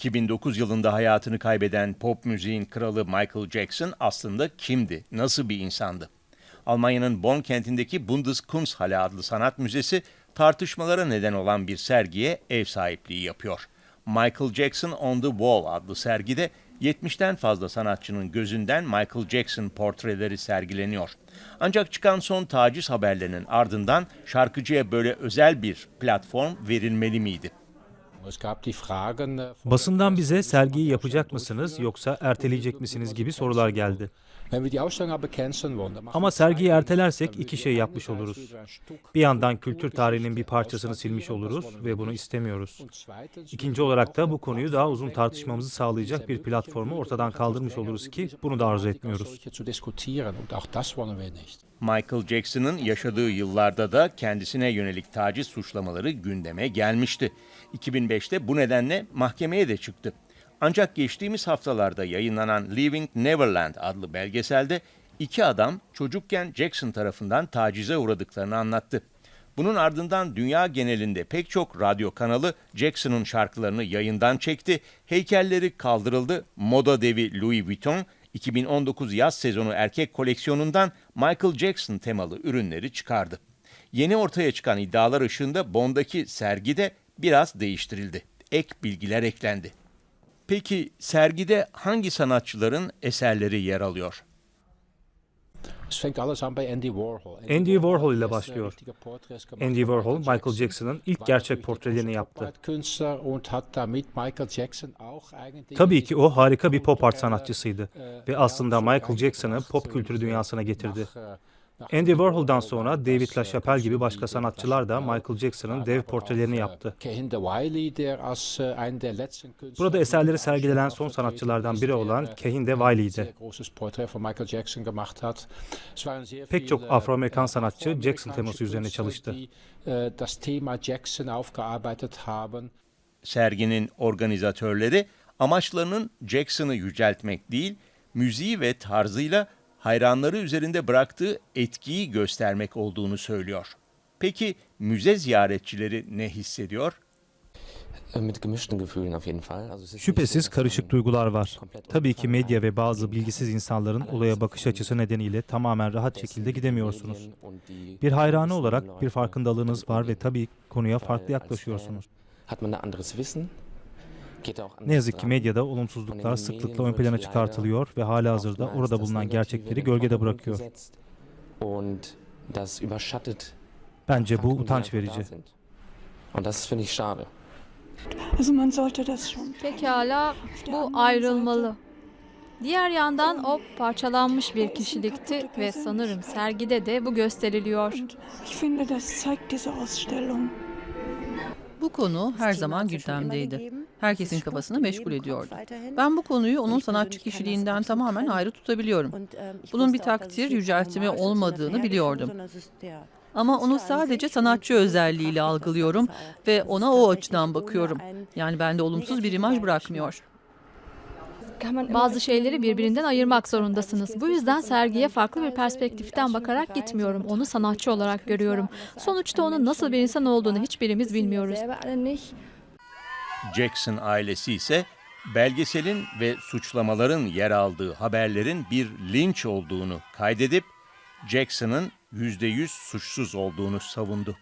2009 yılında hayatını kaybeden pop müziğin kralı Michael Jackson aslında kimdi? Nasıl bir insandı? Almanya'nın Bonn kentindeki Bundeskunsthalle adlı sanat müzesi tartışmalara neden olan bir sergiye ev sahipliği yapıyor. Michael Jackson on the Wall adlı sergide 70'ten fazla sanatçının gözünden Michael Jackson portreleri sergileniyor. Ancak çıkan son taciz haberlerinin ardından şarkıcıya böyle özel bir platform verilmeli miydi? Basından bize sergiyi yapacak mısınız yoksa erteleyecek misiniz gibi sorular geldi. Ama sergiyi ertelersek iki şey yapmış oluruz. Bir yandan kültür tarihinin bir parçasını silmiş oluruz ve bunu istemiyoruz. İkinci olarak da bu konuyu daha uzun tartışmamızı sağlayacak bir platformu ortadan kaldırmış oluruz ki bunu da arzu etmiyoruz. Michael Jackson'ın yaşadığı yıllarda da kendisine yönelik taciz suçlamaları gündeme gelmişti. 2005'te bu nedenle mahkemeye de çıktı. Ancak geçtiğimiz haftalarda yayınlanan Leaving Neverland adlı belgeselde iki adam çocukken Jackson tarafından tacize uğradıklarını anlattı. Bunun ardından dünya genelinde pek çok radyo kanalı Jackson'ın şarkılarını yayından çekti, heykelleri kaldırıldı, moda devi Louis Vuitton 2019 yaz sezonu erkek koleksiyonundan Michael Jackson temalı ürünleri çıkardı. Yeni ortaya çıkan iddialar ışığında Bond'daki sergi de biraz değiştirildi. Ek bilgiler eklendi. Peki sergide hangi sanatçıların eserleri yer alıyor? Andy Warhol. İle başlıyor. Andy Warhol, Michael Jackson'ın ilk gerçek portrelerini große yaptı. Tabii ki o harika bir pop art sanatçısıydı äh, ve aslında Michael Jackson'ı pop kültürü dünyasına getirdi. Andy Warhol'dan Warhol sonra David LaChapelle gibi başka sanatçılar da. Michael Jackson'ın dev portrelerini äh, yaptı. Künstler Burada eserleri sergilenen son sanatçılardan biri olan äh, Kehinde ein Wiley'di. Pek çok viele, Afro-Amerikan sanatçı Jackson teması üzerine çalıştı. Serginin organizatörleri amaçlarının Jackson'ı yüceltmek değil, müziği ve tarzıyla hayranları üzerinde bıraktığı etkiyi göstermek olduğunu söylüyor. Peki müze ziyaretçileri ne hissediyor? Äh, Mit gemischten Gefühlen auf jeden Fall. Also es ist nicht so, Şüphesiz karışık duygular var. Tabii ki medya ve bazı bilgisiz insanların olaya bakış açısı nedeniyle tamamen rahat şekilde gidemiyorsunuz. Bir hayranı olarak bir farkındalığınız var ve tabii konuya farklı als yaklaşıyorsunuz. Fan Hat man da anderes Wissen? Ne yazık ki medyada olumsuzluklar sıklıkla ön plana çıkartılıyor ve hala hazırda orada bulunan gerçekleri gölgede bırakıyor. Bence bu utanç verici. sind. Und das finde ich schade. Also man sollte das schon. Pekala bu ayrılmalı. Diğer yandan o parçalanmış bir kişilikti ve sanırım sergide de bu gösteriliyor. Und ich finde, das zeigt diese Ausstellung. Bu konu her zaman gündemdeydi. Herkesin kafasını meşgul ediyordu. Ben bu konuyu onun sanatçı kişiliğinden tamamen ayrı tutabiliyorum. Bunun bir takdir, yüceltme olmadığını biliyordum. Ama onu sadece sanatçı özelliğiyle algılıyorum ve ona o açıdan bakıyorum. Yani bende olumsuz bir imaj bırakmıyor. Bazı şeyleri birbirinden ayırmak zorundasınız. Bu yüzden sergiye farklı bir perspektiften bakarak gitmiyorum. Onu sanatçı olarak görüyorum. Sonuçta onun nasıl bir insan olduğunu hiçbirimiz bilmiyoruz. Jackson ailesi ise belgeselin ve suçlamaların yer aldığı haberlerin bir linç olduğunu kaydedip Jackson'ın %100 suçsuz olduğunu savundu.